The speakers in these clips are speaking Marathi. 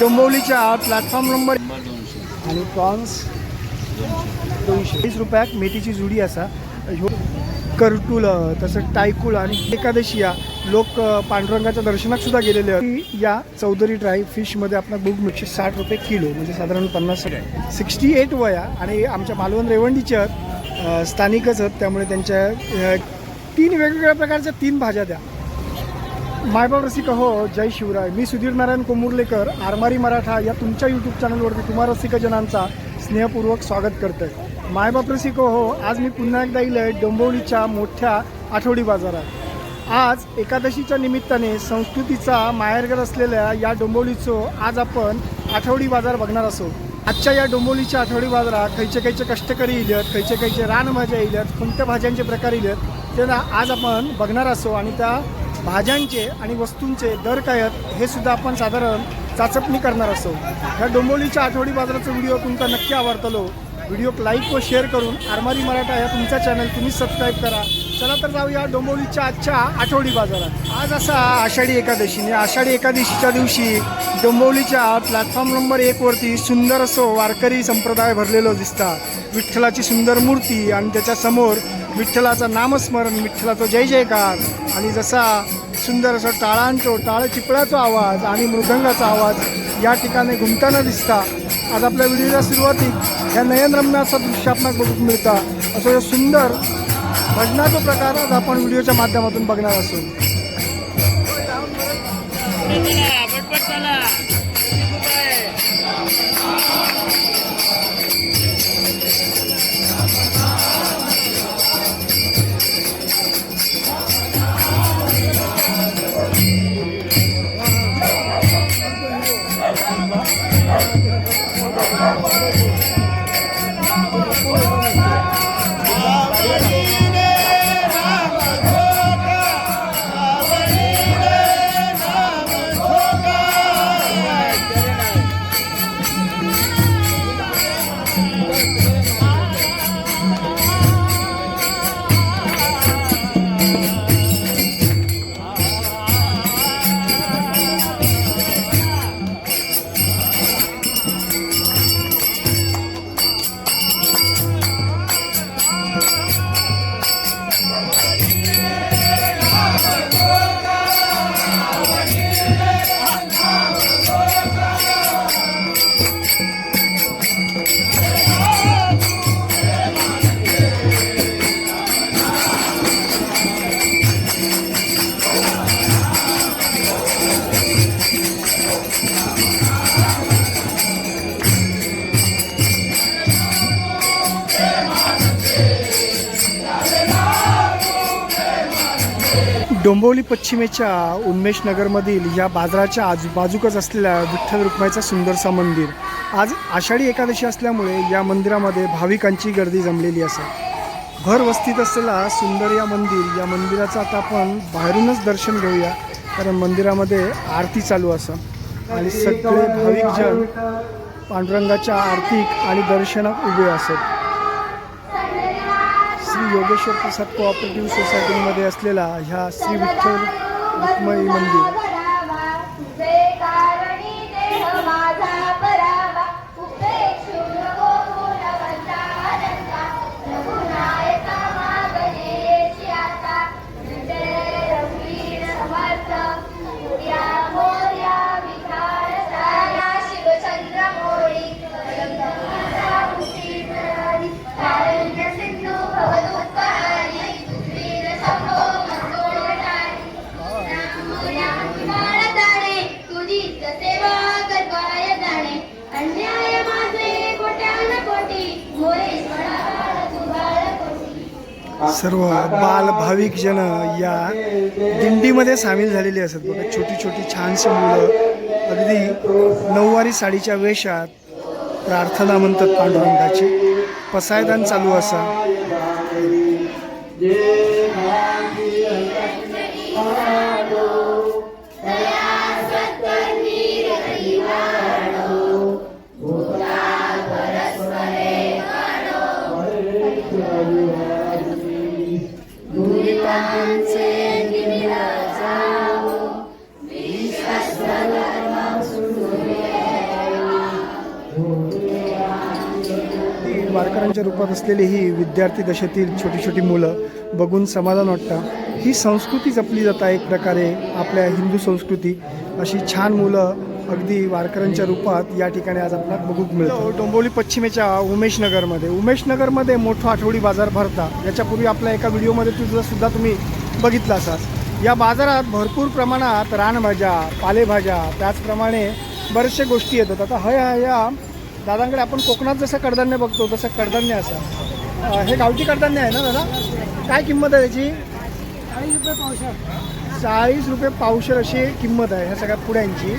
डोंबवलीच्या प्लॅटफॉर्म नंबर आणि प्रॉन्स दोनशे. वीस रुपयाक मेथीची जुडी असा. ह्यो करटूल तसं टायकुळ आणि एकादशी या लोक पांडुरंगाच्या दर्शनात सुद्धा गेलेले आहेत. या चौधरी ड्राय फिशमध्ये आपला बुक एकशे साठ रुपये किलो म्हणजे साधारण पन्नास सिक्स्टी एट वया आणि आमच्या मालवण रेवंडीच्या स्थानिकच आहेत. त्यामुळे त्यांच्या तीन वेगवेगळ्या प्रकारच्या तीन भाज्या द्या. मायबाब रसिक हो जय शिवराय. मी सुधीर नारायण कोमुर्लेकर आरमारी मराठा या तुमच्या यूट्यूब चॅनलवरती तुम्हा रसिकजनांचा स्नेहपूर्वक स्वागत करतोय. मायबाप रसिक हो आज मी पुन्हा एकदा येईल आहे डोंबिवलीच्या मोठ्या आठवडी बाजारात. आज एकादशीच्या निमित्ताने संस्कृतीचा माहेरघर असलेल्या या डोंबवलीचं आज आपण आठवडी बाजार बघणार असो. आजच्या या डोंबोलीच्या आठवडी बाजारात खयचे खयचे कष्टकरी इल्यात खयचे खयचे रानभाज्या इल्यात कोणत्या भाज्यांचे प्रकार इल्यात ते ना आज आपण बघणार असो आणि त्या भाज्यांचे आणि वस्तूंचे दर काय आहेत हे सुद्धा आपण साधारण चाचपणी करणार असो. ह्या डोंबोलीच्या आठवडी बाजाराचा व्हिडिओ तुमचा नक्की आवडतलो. व्हिडिओ लाईक व शेअर करून आरमारी मराठा या तुमचा चॅनल तुम्ही सबस्क्राईब करा. चला तर जाऊया डोंबोलीच्या आजच्या आठवडी बाजारात. आज असा आषाढी एकादशी आषाढी एकादशीच्या दिवशी डोंबोलीच्या प्लॅटफॉर्म नंबर एकवरती सुंदर असो वारकरी संप्रदाय भरलेलो दिसता. विठ्ठलाची सुंदर मूर्ती आणि त्याच्यासमोर विठ्ठलाचं नामस्मरण विठ्ठलाचा जय जयकार. आणि जसा सुंदर असं टाळांचो टाळ चिपळाचा आवाज आणि मृदंगाचा आवाज या ठिकाणी घुमताना दिसता. आज आपल्या व्हिडिओच्या सुरुवातीत या नयनरम्याचा दृश्य आपणास बघूक मिळता. असं हे सुंदर भजनाचा प्रकार आज आपण व्हिडिओच्या माध्यमातून बघणार असू डोंबिवली पश्चिमेच्या उन्मेष नगरमधील या बाजाराच्या आजूबाजूकच असलेल्या विठ्ठल रुक्माईचा सुंदरसा मंदिर. आज आषाढी एकादशी असल्यामुळे या मंदिरामध्ये भाविकांची गर्दी जमलेली असेल. घर वस्तीत असलेला सुंदर या मंदिर या मंदिराचं आता आपण बाहेरूनच दर्शन घेऊया. कारण मंदिरामध्ये आरती चालू असं. आणि सगळे भाविकजण पांडुरंगाच्या आरतीक आणि दर्शनात उभे असत श्री योगेश्वर प्रसाद कोऑपरेटिव्ह सोसायटीमध्ये असलेला ह्या श्री विठ्ठल रुक्मयी मंदिर. जणं या दिंडीमध्ये सामील झालेली असत बघा. छोटी छोटी छानशी मुलं. अगदी नऊवारी साडीच्या वेशात प्रार्थना म्हणतात पांडुरंगाची. पसायदान चालू असा. वारकऱ्यांच्या रूपात असलेली ही विद्यार्थी दशेतील छोटी छोटी मुलं बघून समाधान वाटतं. ही संस्कृती जपली जात आहे एक प्रकारे आपल्या हिंदू संस्कृती. अशी छान मुलं अगदी वारकऱ्यांच्या रूपात या ठिकाणी आज आपल्याला बघूक मिळतं हो, डोंबिवली पश्चिमेच्या उमेश नगरमध्ये. उमेश नगरमध्ये मोठा आठवडी बाजार भरता. याच्यापूर्वी आपल्या एका व्हिडिओमध्ये तुझं सुद्धा तुम्ही बघितला असाल. या बाजारात भरपूर प्रमाणात रानभाज्या पालेभाज्या त्याचप्रमाणे बऱ्याचशा गोष्टी येतात. आता हया या दादांकडे आपण कोकणात जसं कडधान्य बघतो तसं कडधान्य असं. हे गावठी कडधान्य आहे ना दादा? काय किंमत आहे त्याची चाळीस रुपये पावसाळ चाळीस रुपये पावशेर अशी किंमत आहे ह्या सगळ्या पुड्यांची.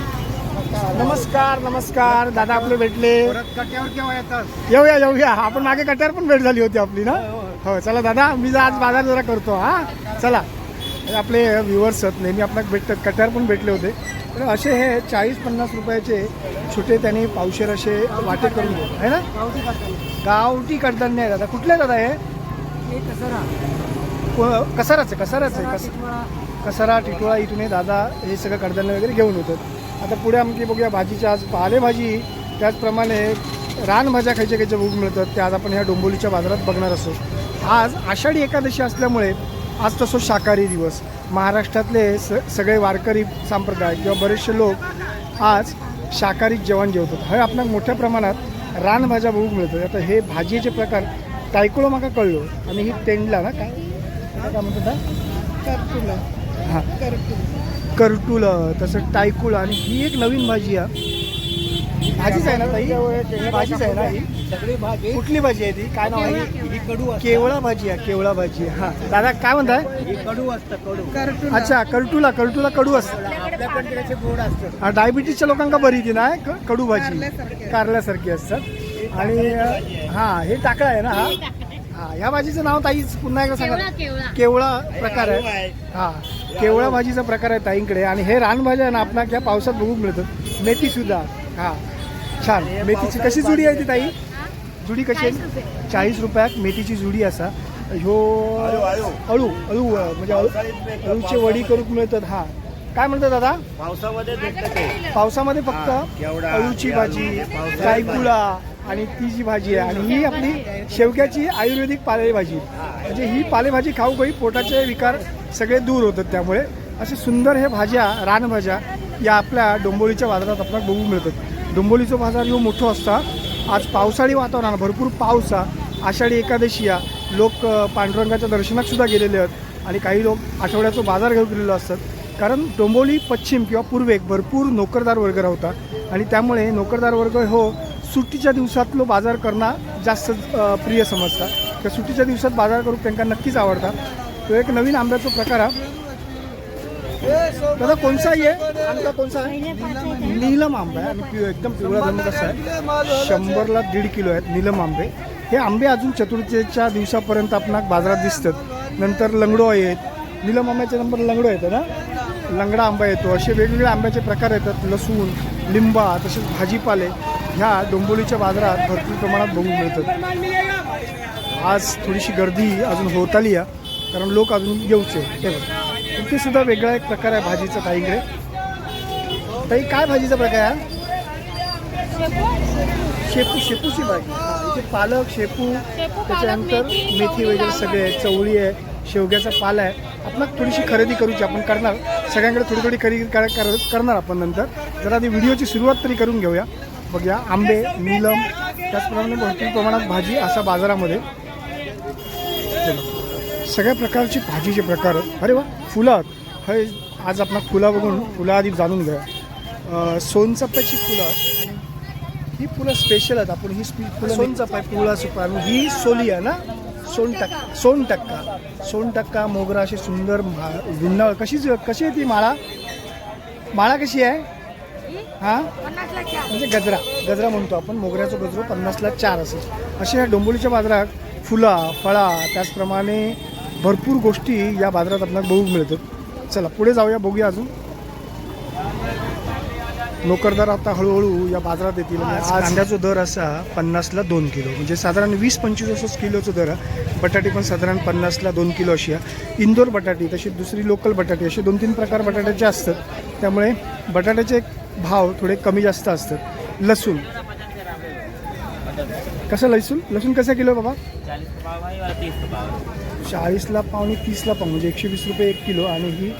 नमस्कार नमस्कार. दादा आपले भेटले. येऊया येऊया. आपण मागे कट्यावर पण भेट झाली होती आपली ना? हो चला दादा मी जर आज बाजार जरा करतो हा. चला. हे आपले व्ह्युअर्स आहेत नेहमी आपल्याला भेटतात कट्यावर पण भेटले होते. तर असे हे चाळीस पन्नास रुपयाचे छोटे त्यांनी पावशेर असे वाटे करून आहे ना? गावठी कडधान्य आहे दादा कुठले दादा हे? कसाराच आहे कसाराच आहे कस कसारा टिटोळा इथून हे दादा हे सगळं कडधान्य वगैरे घेऊन येतात. आता पुढे आमची बघूया भाजीच्या आज पालेभाजी. त्याचप्रमाणे रानभाज्या खायच्या खायच्या बघून मिळतात. त्या आज आपण ह्या डोंबोलीच्या बाजारात बघणार असो आज आषाढी एकादशी असल्यामुळे आज तसो शाकाहारी दिवस. महाराष्ट्रातले स सगळे वारकरी संप्रदाय किंवा बरेचसे लोक आज शाकाहारी जेवण जेवतात हे आपल्याला मोठ्या प्रमाणात रानभाज्या बघूक मिळतात आता हे भाजीचे प्रकार टायकुळं माका कळलो. आणि ही तेंडला ना काय? काय म्हणतात करटुला. हां. करटुलं. तसं टायकुळ आणि ही एक नवीन भाजी आहे. भाजीच आहे ना ताई? भाजीच आहे ना ही? सगळी भाजी कुठली भाजी आहे ती? काय नाव आहे? ही कडू केवळा भाजी आहे केवळा भाजी हां. दादा काय म्हणताय? ही कडू असतं कडू अच्छा करटुला करटुला कडू असतं. आपल्याकडे त्याचे गोड असतं हा, डायबिटीसच्या लोकांका बरी ती ना क- कडू भाजी. कारल्यासारखी असतात. आणि हा हे टाकळा आहे ना हा. हा ह्या भाजीचं नाव ताईच पुन्हा एकदा सांगा. केवळा प्रकार आहे. हा केवळा भाजीचा प्रकार आहे ताईंकडे. आणि हे रानभाज्या आहे ना आपणाक या पावसात बघू मिळतात मेथी सुद्धा हा. छान. मेथीची कशी जुडी आहे ती ताई? जुडी कशी आहे? चाळीस रुपयाक मेथीची जुडी असा. ह्यो अळू अळू. म्हणजे अळू अळूचे वडी करूक मिळतात हा. काय म्हणतात दादा? पावसामध्ये पावसामध्ये फक्त अळूची भाजी जायकुळा आणि ती जी भाजी आहे आणि ही आपली शेवग्याची आयुर्वेदिक पालेभाजी. म्हणजे ही पालेभाजी खाऊ काही पोटाचे विकार सगळे दूर होतात त्यामुळे. असे सुंदर हे भाज्या रानभाज्या या आपल्या डोंबोलीच्या बाजारात आपल्याला बघू मिळतात. डोंबोलीचो बाजार ह्यो मोठो असता. आज पावसाळी वातावरण भरपूर पाऊस आषाढी एकादशी या लोक पांडुरंगाच्या दर्शनात सुद्धा गेलेले आहेत आणि काही लोक आठवड्याचा बाजार घेऊन गेलेलो असतात. कारण डोंबोली पश्चिम किंवा पूर्वेक भरपूर नोकरदार वर्ग राहता आणि त्यामुळे नोकरदार वर्ग हो सुट्टीच्या दिवसातलो बाजार करणं जास्त प्रिय समजतात त्या सुट्टीच्या दिवसात बाजार करून त्यांना नक्कीच आवडतात तो एक नवीन आंब्याचा प्रकार हा. दादा कोणचा आहे? आमचा कोणचा आहे? नीलम आंबा आहे. आणि पिव- एकदम पिवळा रंग कसा आहे? शंभरला दीड किलो आहेत नीलम आंबे. हे आंबे अजून चतुर्थीच्या दिवसापर्यंत आपणाक बाजारात दिसतात. नंतर लंगडो आहेत. नीलम आंब्याच्या नंबर लंगडो येतं ना लंगडा आंबा येतो. असे वेगवेगळे आंब्याचे प्रकार येतात. लसूण लिंबा तसेच भाजीपाले. ह्या डोंबोलीच्या बाजारात भरपूर प्रमाणात बघून मिळतात. आज थोडीशी गर्दी अजून होत आली आहे. कारण लोक अजून येऊचे. ते इथे सुद्धा वेगळा एक प्रकार आहे भाजीचा ताईकडे ताई काय भाजीचा प्रकार आहे शेपू शेपूची भाजी. हा, इथे पालक शेपू त्याच्यानंतर मेथी वगैरे सगळे आहे चवळी आहे शेवग्याचा पाला आहे. आपण थोडीशी खरेदी करूची आपण करणार. सगळ्यांकडे थोडी थोडी खरेदी कर- कर- करणार आपण नंतर. जरा आधी व्हिडिओची सुरुवात तरी करून घेऊया. बघूया आंबे नीलम त्याचप्रमाणे भरपूर प्रमाणात भाजी असा बाजारामध्ये सगळ्या प्रकारची भाजीचे प्रकार आहेत. अरे वा फुलं. हे आज आपण फुलं बघून फुलं आधी जाणून घ्या अं, सोनचाफ्याची फुलं ही फुलं स्पेशल आहेत. आपण ही स्पी- फुलं आहे पिवळा सुपा आणि ही सोली आहे ना? सोन टक्का. सोन टक्का. सोन टक्का मोगरा अशी सुंदर मा- गुंडाळ कशी कशी आहे ती माळा? माळा कशी आहे? हां म्हणजे गजरा. गजरा म्हणतो आपण. मोगऱ्याचा गजरो पन्नासला चार असेल. असे या डोंबोलीच्या बाजारात फुला फळा त्याचप्रमाणे भरपूर गोष्टी या बाजारात आपल्याला बघू मिळतात. चला पुढे जाऊया बघूया अजून. नोकरदार आता हळूहळू या बाजारात येतील. आज कांद्याचा दर असा पन्नासला दोन किलो. म्हणजे साधारण वीस पंचवीस असंच किलोचा दर आहे. बटाटे पण साधारण पन्नासला दोन किलो अशी आहे. इंदोर बटाटी तशी दुसरी लोकल बटाटी असे दोन तीन प्रकार बटाट्याचे असतात त्यामुळे बटाट्याचे भाव थोडे कमी जास्त असतात. लसूण. कसं लसूण? लसूण कसं किलो बाबा? चालीस का पाव चाळीसला पावणे तीसला पाव म्हणजे एकशे वीस रुपये एक किलो आणि ही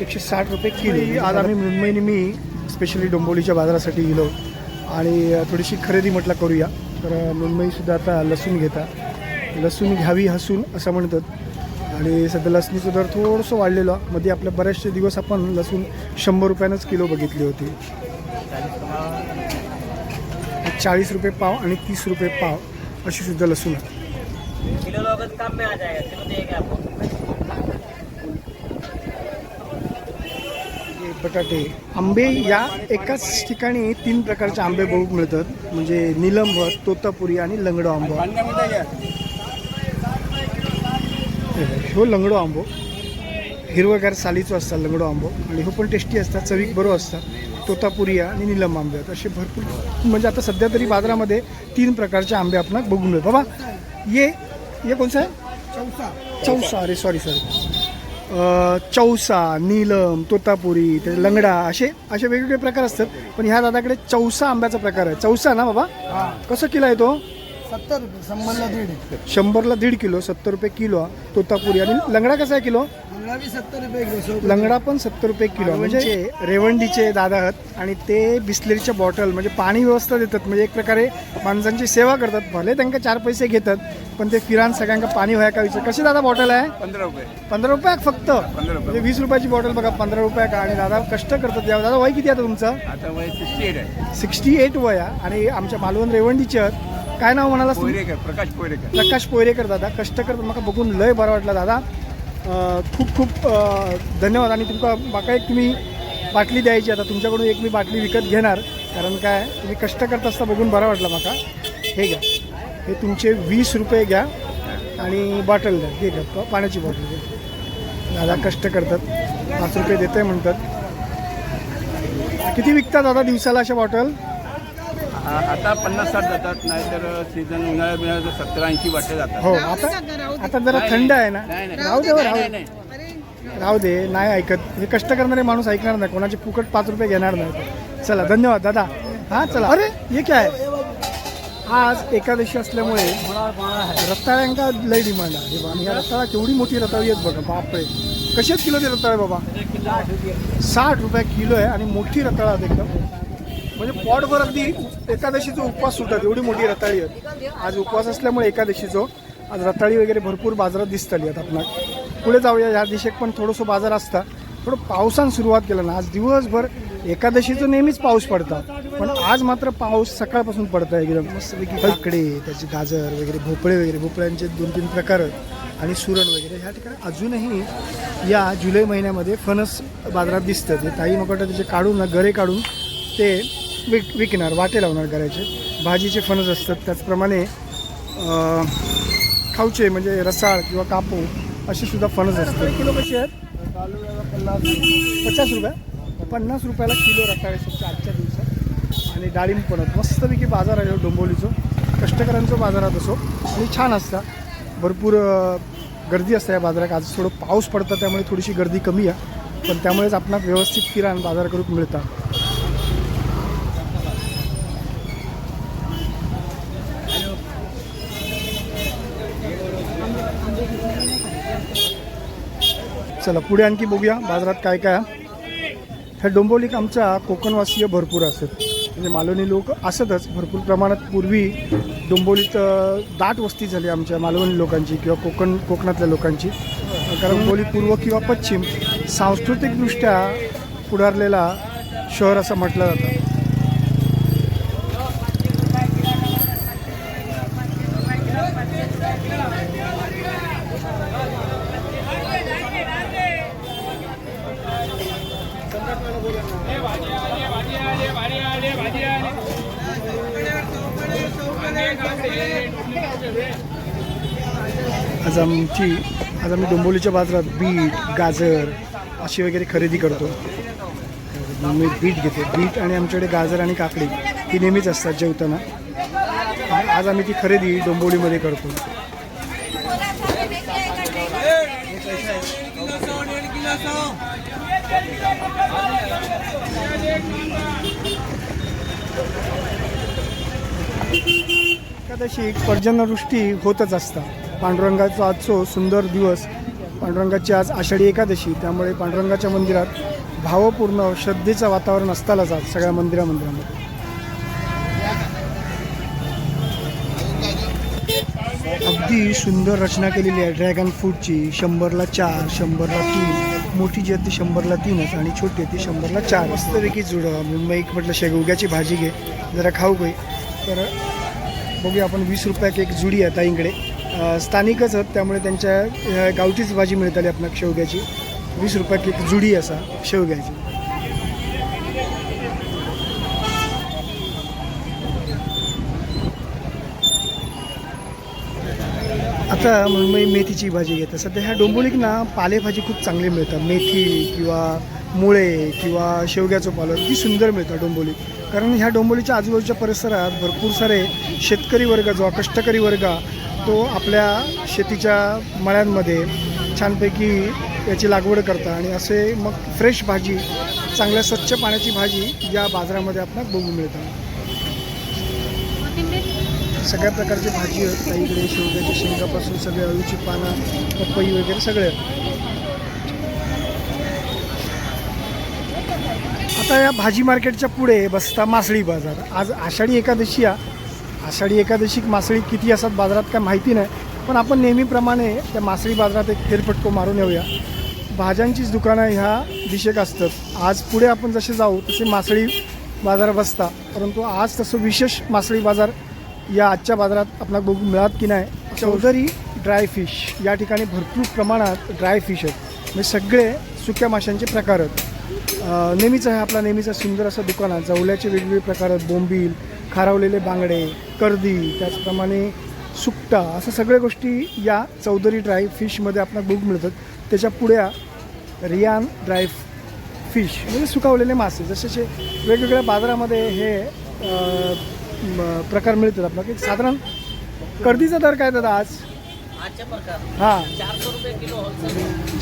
एकशे साठ रुपये किलो. आज आम्ही मुंबईने मी स्पेशली डोंबोलीच्या बाजारासाठी गेलो आणि थोडीशी खरेदी म्हटलं करूया. तर मुंबईसुद्धा आता लसूण घेता. लसूण घ्यावी हसून असं म्हणतात. आणि सध्या लसणीचं दर थोडंसं वाढलेलं. मध्ये आपल्या बरेचसे दिवस आपण लसूण शंभर रुपयानंच किलो बघितली होती. चाळीस रुपये पाव आणि तीस रुपये पाव अशी सुद्धा लसूण आहे. किलो लोग कम में आ जाएगा किलो देगा आपको बटाटे आंबे या एकाच ठिकाणी तीन प्रकारचे आंबे बघू मिळतात. म्हणजे निलंबर तोतापुरी आणि लंगडो आंबा. हो लंगडो आंबो. हिरवगार सालीचो असतात लंगडो आंबो. आणि हो पण टेस्टी असतात चवीक बरो असतात. तोतापुरी आणि निलम आंबे असे भरपूर म्हणजे आता सध्या तरी बाजारामध्ये तीन प्रकारचे आंबे आपण बघून बाबा ये ये कोणचा आहे चौसा। चौसा अरे सॉरी सॉरी चौसा नीलम तोतापुरी ते लंगडा असे असे वेगवेगळे प्रकार असतात. पण ह्या दादाकडे चौसा आंब्याचा प्रकार आहे. चौसा ना बाबा? कसं किलो आहे तो? सत्तर रुपये शंभरला दीड शंभरला दीड किलो सत्तर रुपये किलो हा, तोतापुरी. आणि लंगडा कसा आहे किलो? लंगडा भी सत्तर रुपये किलो लंगडा पण सत्तर रुपये किलो. म्हणजे रेवंडीचे दादा आहेत आणि ते बिस्लेरीच्या बॉटल म्हणजे पाणी व्यवस्था देतात. म्हणजे एक प्रकारे माणसांची सेवा करतात. भले त्यांना चार पैसे घेतात पण ते फिरान सगळ्यांना पाणी व्हाय का विचार? कशी दादा बॉटल आहे? पंधरा रुपये. पंधरा रुपयाक फक्त? म्हणजे वीस रुपयाची बॉटल बघा पंधरा रुपयाक आणि दादा कष्ट करतात. या दादा वय किती आता तुमचं? आता वय सिक्स्टी एट आहे. सिक्स्टी एट वय आहे. आणि आमच्या मालवण रेवंडीचे आहेत. काय नाव म्हणाला पोयरेकर प्रकाश पोयरेकर प्रकाश पोयरेकर दादा. कष्ट करतात म्हाका बघून लय बरं वाटलं दादा. खूप खूप धन्यवाद. आणि तुमका म्हाका एक तुम्ही बाटली द्यायची. आता तुमच्याकडून एक मी बाटली विकत घेणार. कारण काय तुम्ही कष्ट करत असता बघून बरं वाटलं माका. हे घ्या. हे तुमचे वीस रुपये घ्या. आणि बॉटल द्या. हे घ्या. पाण्याची बॉटल घ्या दादा कष्ट करतात. पाच रुपये देते म्हणतात. किती विकतात दादा दिवसाला अशा बॉटल? आता पन्नास साठ जातात नाहीतर सीझन मिळालं तर सत्तर ऐंशी वाटे जातात. हो आता आता जरा थंड आहे ना? नाही, नाही. राहू दे हो, राहू नाही, दे नाही. राहू दे नाही ऐकत. हे कष्ट करणारे माणूस ऐकणार नाही कोणाचे फुकट पाच रुपये घेणार नाही. चला धन्यवाद दादा. हा चला. अरे. हे काय? आज एकादशी असल्यामुळे रताळ्यांका लय डिमांड आहे. बा. आणि या रताळा केवढी मोठी रताळी आहेत बघा बापरे. कशी आहेत किलो ते रताळे बाबा? साठ रुपये किलो आहे आणि मोठी रताळा आहेत एकदम. म्हणजे पोटभर अगदी एकादशीचा उपवास सुटतात एवढी मोठी रताळी आहेत. आज उपवास असल्यामुळे एकादशीचो आज रताळी वगैरे भरपूर बाजारात दिसतली आहेत आपणाक पुढे जाऊया ह्या दिशेक पण थोडंसं बाजार असता. थोडं पावसान सुरुवात केलं ना आज दिवसभर एकादशीचं नेहमीच पाऊस पडता. पण आज मात्र पाऊस सकाळपासून पडतं एकदम. मस्तपैकी काकडे त्याचे गाजर वगैरे भोपळे वगैरे भोपळ्यांचे दोन तीन प्रकार आणि सुरण वगैरे. ह्या ठिकाणी अजूनही या जुलै महिन्यामध्ये फणस बाजारात दिसतं ते ताई मग त्याचे काढून ना गरे काढून ते विक विकणार वाटे लावणार करायचे. भाजीचे फणस असतात त्याचप्रमाणे खाऊचे म्हणजे रसाळ किंवा कापू असे सुद्धा फणस असतात. किलो कसे आहेत? पचास रुपये. पन्नास रुपयाला किलो रताळे सध्या आजच्या दिवसात. आणि डाळिंब पण मस्तपैकी बाजार आहे हो डोंबोलीचं. कष्टकऱ्यांचं बाजारात असो आणि छान असतं. भरपूर गर्दी असते या बाजारात. आज थोडं पाऊस पडतं त्यामुळे थोडीशी गर्दी कमी आहे. पण त्यामुळेच आपणाक व्यवस्थित किराण बाजार करून मिळतात. चला पुढे आणखी बघूया बाजारात काय काय ह्या डोंबोलीक आमच्या कोकणवासीय भरपूर असत म्हणजे मालवणी लोक असतच. भरपूर प्रमाणात पूर्वी डोंबोलीत दाट वस्ती झाली आमच्या मालवणी लोकांची किंवा कोकण कोकणातल्या लोकांची. कारण डोंबोली पूर्व किंवा पश्चिम सांस्कृतिकदृष्ट्या पुढारलेला शहर असं म्हटलं जातं. आज आमची आज आम्ही डोंबोलीच्या बाजारात बीट गाजर अशी वगैरे खरेदी करतो. मी बीट घेते. बीट आणि आमच्याकडे गाजर आणि काकडी ही नेहमीच असतात जेवताना. आज आम्ही ती खरेदी डोंबोलीमध्ये करतो. एकादशी पर्जन्यवृष्टी होतच असतात पांडुरंगाचा आजचो सुंदर दिवस. पांडुरंगाची आज आषाढी एकादशी. त्यामुळे पांडुरंगाच्या मंदिरात भावपूर्ण श्रद्धेचं वातावरण असतानाच आज सगळ्या मंदिरा मंदिरामध्ये. अगदी सुंदर रचना केलेली आहे ड्रॅगन फ्रूटची. शंभरला चार शंभरला तीन. मोठी जी आहे ती शंभरला तीनच आणि छोटी आहे ती शंभरला चार मस्तपैकी जुडं. मुंबई म्हटलं शेगवग्याची भाजी घे. जरा खाऊ काही तर बघूया आपण वीस रुपयात एक जुडी आहे ताईंकडे. स्थानिकच आहेत त्यामुळे त्यांच्या गावचीच भाजी मिळताली आपण शेवग्याची. वीस रुपयात एक जुडी असा शेवग्याची. आता मुंबई मेथीची भाजी घेतात सध्या ह्या डोंबोलीक ना पालेभाजी खूप चांगली मिळतात. मेथी किंवा मुळे किंवा शेवग्याचं पालन ती सुंदर मिळतात डोंबोली कारण ह्या डोंबोलीच्या आजूबाजूच्या परिसरात भरपूर सारे शेतकरी वर्ग जो कष्टकरी वर्ग तो आपल्या शेतीच्या मळ्यांमध्ये छानपैकी याची लागवड करतात आणि असे मग फ्रेश भाजी चांगल्या स्वच्छ पाण्याची भाजी या बाजारामध्ये आपल्याला बघू मिळतात. सगळ्या प्रकारची भाजी आहेत काही इकडे शेवग्याच्या शेंगापासून सगळे अळूची पानं पपई वगैरे सगळे. आता या भाजी मार्केटच्या पुढे बसता मासळी बाजार. आज आषाढी एकादशी या. आषाढी एकादशीक मासळी किती असतात बाजारात काय माहिती नाही पण आपण नेहमीप्रमाणे त्या मासळी बाजारात एक फेरफटको मारून येऊया. भाज्यांचीच दुकानं ह्या दिशेक असतात. आज पुढे आपण जसे जाऊ तसे मासळी बाजार बसता. परंतु आज तसं विशेष मासळी बाजार या आजच्या बाजारात आपला बघू मिळत की नाही चौधरी ड्राय फिश. या ठिकाणी भरपूर प्रमाणात ड्राय फिश आहेत. म्हणजे सगळे सुक्या माशांचे प्रकार आहेत. नेहमीचं आहे आपला नेहमीचं सुंदर असं दुकान आहे. जवल्याचे वेगवेगळे प्रकार आहेत. बोंबील खारवलेले बांगडे कर्दी त्याचप्रमाणे सुकटा असं सगळ्या गोष्टी या चौधरी ड्राय फिशमध्ये आपल्याला बघू मिळतात. त्याच्या पुढे रियान ड्राय फिश म्हणजे सुकावलेले मासे. जसे वेगवेगळ्या बाजारामध्ये हे प्रकार मिळतात आपल्याला की साधारण कर्दीचा दर काय दादा आज? हां.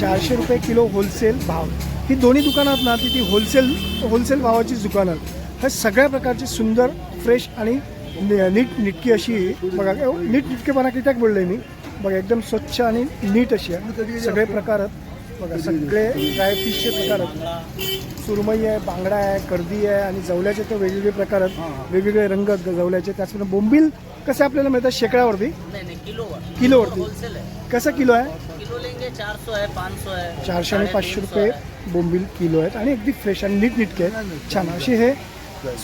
चारशे रुपये किलो होलसेल. भाव. ही दोन्ही दुकानं आहेत ना ती ती होलसेल होलसेल भावाचीच दुकानं आहेत. ह्या सगळ्या प्रकारची सुंदर फ्रेश आणि नीट निटकी अशी बघा नीट निटकेपणा कित्याक बोलले मी. बघा एकदम स्वच्छ आणि नीट अशी आहे. सगळे प्रकार आहेत. बघा सगळे ड्रायफिशचे प्रकार आहेत. सुरमई आहे बांगडा आहे कर्दी आहे आणि जवल्याचे तर वेगवेगळे प्रकार आहेत. वेगवेगळे रंग आहेत जवल्याचे. त्याचप्रमाणे बोंबील कसे आपल्याला मिळतात शेकड्यावरती? नहीं नहीं किलोवर. किलोवरती. होलसेल कसं किलो आहे? किलो लेंगे चार सौ है पाँच सौ है चारशे आणि पाचशे रुपये बोंबील किलो आहेत आणि अगदी फ्रेश आणि नीट निटके आहेत छान. असे हे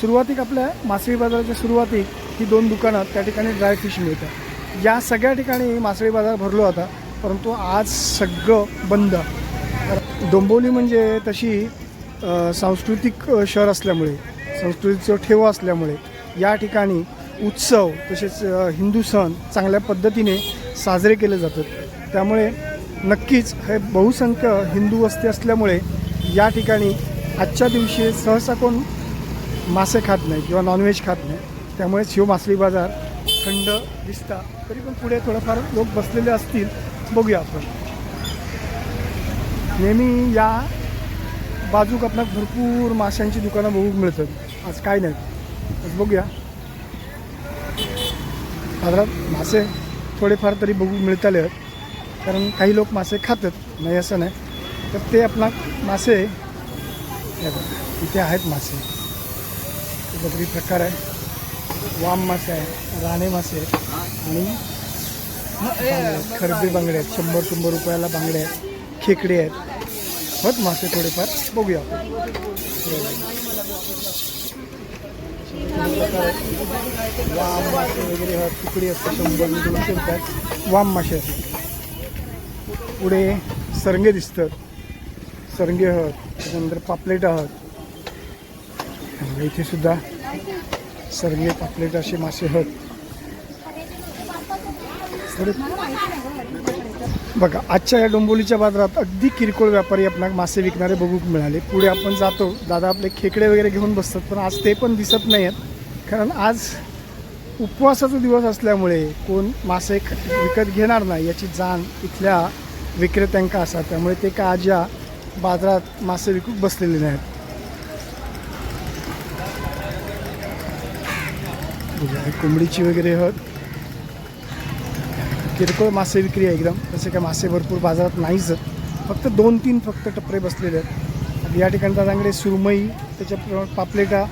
सुरुवातीक आपल्या मासळी बाजाराच्या सुरुवातीक ही दोन दुकानात त्या ठिकाणी ड्राय फिश मिळतात. या सगळ्या ठिकाणी मासळी बाजार भरलो होता परंतु आज सगळं बंद. डोंबोली म्हणजे तशी सांस्कृतिक शहर असल्यामुळे संस्कृतीचं ठेवा असल्यामुळे या ठिकाणी उत्सव तसेच हिंदू सण चांगल्या पद्धतीने साजरे केले जातात. त्यामुळे नक्कीच हे बहुसंख्य हिंदू वस्ती असल्यामुळे या ठिकाणी आजच्या दिवशी सहसा कोण मासे खात नाही किंवा नॉनव्हेज खात नाही. त्यामुळे शिव मासळी बाजार थंड दिसता. तरी पण पुढे थोडंफार लोक बसलेले असतील बघूया आपण. नेहमी या बाजूक आपल्याला भरपूर माशांची दुकानं बघू मिळतात. आज काय नाही. आज बघूया. बाजारात मासे थोडेफार तरी बघू मिळताले आहेत. कारण काही लोक मासे खातात. नाही असं नाही. तर ते आपला मासे इथे आहेत मासे. हे प्रकार आहे. वाम मासे आहे राणे मासे आहेत आणि आहेत, बांगडे आहेत. शंभर शंभर रुपयाला बांगडे आहेत. खेकडे आहेत. होत मासे थोडेफार. बघूया. वाम मासे वगैरे आहेत. तुकडी असते. शंभर दोनशे रुपयात वाम मासे आहेत. पुढे सरंगे दिसतात. सरंगे आहात. त्याच्यानंतर पापलेट आहात. इथे सुद्धा सरंगे पापलेट असे मासे आहेत. बघा आजच्या या डोंबोलीच्या बाजारात अगदी किरकोळ व्यापारी आपणाक मासे विकणारे बघू मिळाले. पुढे आपण जातो. दादा आपले खेकडे वगैरे घेऊन बसतात पण आज ते पण दिसत नाही आहेत कारण आज उपवासाचा दिवस असल्यामुळे कोण मासे विकत घेणार नाही याची जाण इथल्या विक्रेत्यांका असा. त्यामुळे ते का आज या बाजारात मासे विकूक बसलेले नाहीत? कोंबडीची वगैरे हत. किरकोळ मासे विक्री आहे एकदम. तसे काय मासे भरपूर बाजारात नाहीच फक्त दोन तीन फक्त टपरे बसलेले आहेत. आणि या ठिकाणी दादांकडे सुरमई त्याच्याप्रमाणे पापलेटा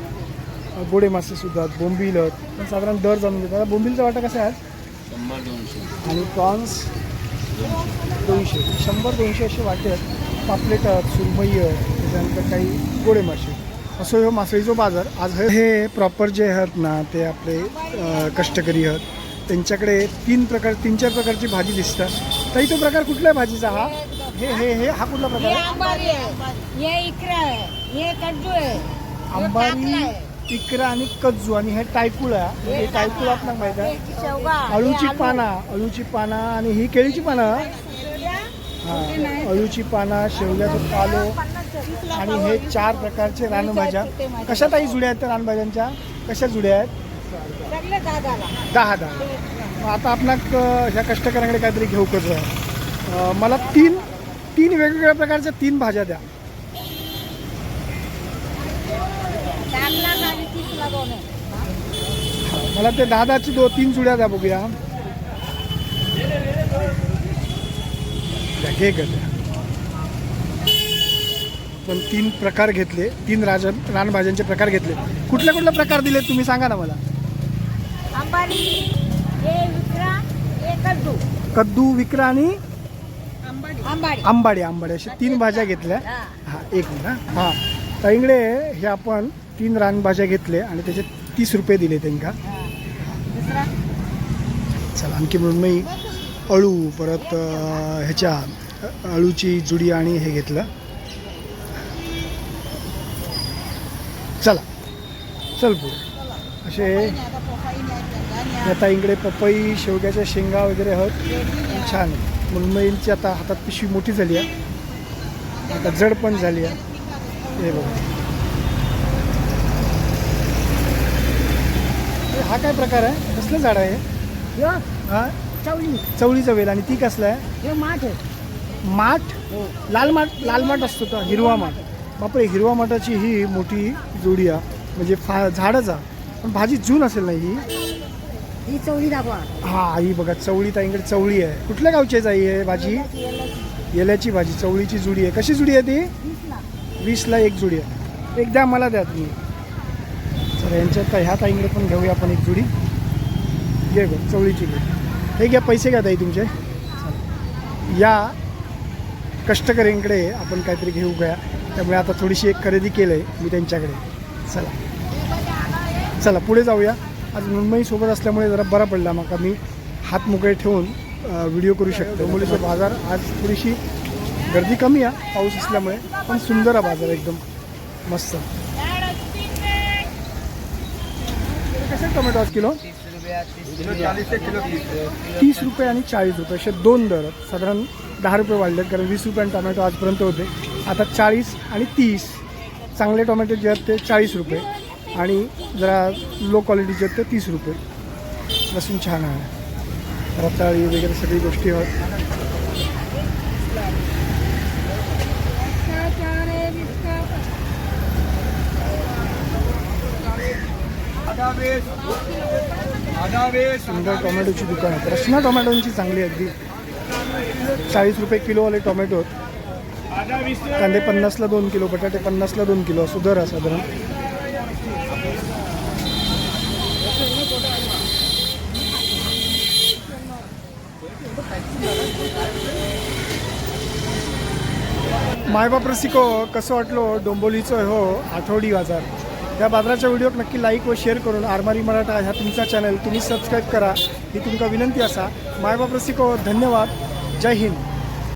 गोडे मासे सुद्धा आहेत बोंबील आहेत. पण साधारण दर जाणून घेतात बोंबीलचा वाटा कसा आहे? दोनशे. आणि प्रॉन्स? दोनशे. शंभर दोनशे असे वाटे आहेत. पापलेट आहेत सुरमई त्याच्यानंतर काही गोडे मासे असं हे मासळीचा बाजार आज हे- प्रॉपर जे आहेत ना ते आपले कष्टकरी आहेत. त्यांच्याकडे तीन प्रकार तीन चार प्रकारची भाजी दिसतात. तर तो प्रकार कुठल्या भाजीचा हा? हे हे हे हा कुठला प्रकार आहे? अंबारी ये इकरा आणि कज्जू आणि हे टायकुळ आहे. हे टायकुळ आपल्याला माहीत आहे. अळूची. पाना अळूची पाना आणि ही केळीची पानं? हा अळूची पाना शेवग्याचं पालो आणि हे चार प्रकारचे रानभाज्या. कशा ताई जुड्या आहेत त्या रानभाज्यांच्या? कशा जुड्या आहेत? दहा दहा. आता आपण ह्या कष्टकऱ्यांकडे काहीतरी घेऊ कसं आहे मला तीन तीन वेगवेगळ्या प्रकारच्या तीन भाज्या द्या. मला ते दहा दहाची दो तीन जुड्या द्या बघूया. घे. पण तीन प्रकार घेतले तीन राज रानभाज्यांचे प्रकार घेतले. कुठले कुठले प्रकार दिले तुम्ही सांगा ना मला. अंबारी ये विकरा ये कद्दू कद्दू विक्रा आणि अंबारी आंबाडी आंबाडी अशा तीन भाज्या घेतल्या. हा. हा एक मिनिट हा. ताईंकडे हे आपण तीन रानभाज्या घेतले आणि त्याचे तीस रुपये दिले त्यांना दुसरा? चला आणखी म्हणून मी अळू परत ह्याच्या अळूची जुडी आणि हे घेतलं. चला. चल पुढे. असे या ताईंकडे पपई शेवग्याच्या शेंगा वगैरे आहेत. छान आहे. मुंबईची आता हातात पिशवी मोठी झाली आहे. आता जड पण झाली आहे. हे बघा. हे हा काय प्रकार आहे? कसलं झाड आहे हे? हा? चवली चवळीचं वेल. आणि ती कसलं आहे? हे माठ आहे. माठ? लाल माठ लाल माठ असतो का हिरवा माठ. बापरे हिरवा माठाची ही मोठी जोडी आहे. म्हणजे फा झाडच आहे. पण भाजी जून असेल ना ही? ही चवली दाखवा हा ही बघा चवळी ताईंकडे चवळी आहे. कुठल्या गावची ताई आहे भाजी? येल्याची भाजी चवळीची जुडी आहे. कशी जुडी आहे ती? वीसला. एक जुडी आहे. एक द्या मला द्या तुम्ही. तर यांच्यात ह्या ताईंकडे पण घेऊया आपण एक जुडी. घे बघ चवळीची घे हे घ्या पैसे घ्या ताई तुमचे. या कष्टकऱ्यांकडे आपण काहीतरी घेऊ घ्या त्यामुळे आता थोडीशी एक खरेदी केलं आहे मी त्यांच्याकडे. चला. चला पुढे जाऊया. आज मुंबई सोबत असल्यामुळे जरा बरा पडला मग मी हात मोकळे ठेवून व्हिडिओ करू शकतो. मुलीचा बाजार आज थोडीशी गर्दी कमी आहे पाऊस असल्यामुळे पण सुंदर आहे बाजार एकदम. मस्त. कसे टोमॅटो आज किलो? तीस रुपये आणि चाळीस रुपये असे दोन दर साधारण दहा रुपये वाढले कारण वीस रुपयाने टोमॅटो आजपर्यंत होते. आता चाळीस आणि तीस. चांगले टोमॅटो जे आहेत ते चाळीस रुपये. आणि जरा लो क्वालिटीचे आहेत ते तीस रुपये. लसूण छान आहे. रताळी वगैरे सगळी गोष्टी आहेत. सुंदर टोमॅटोची दुकान आहे. रचना टोमॅटोची चांगली अगदी. चाळीस रुपये किलोवाले टोमॅटो आहेत. कांदे पन्नासला दोन किलो बटाटे पन्नासला दोन किलो असं दर आहे साधारण. मायबाप रसिको कसं वाटलो डोंबोलीचं? हो आठवडी बाजार. या बाजाराच्या व्हिडिओक नक्की लाईक व शेअर करून आरमारी मराठा ह्या तुमचा चॅनल तुम्ही सबस्क्राईब करा. ही तुमका विनंती असा. मायबाप रसिको धन्यवाद. जय हिंद.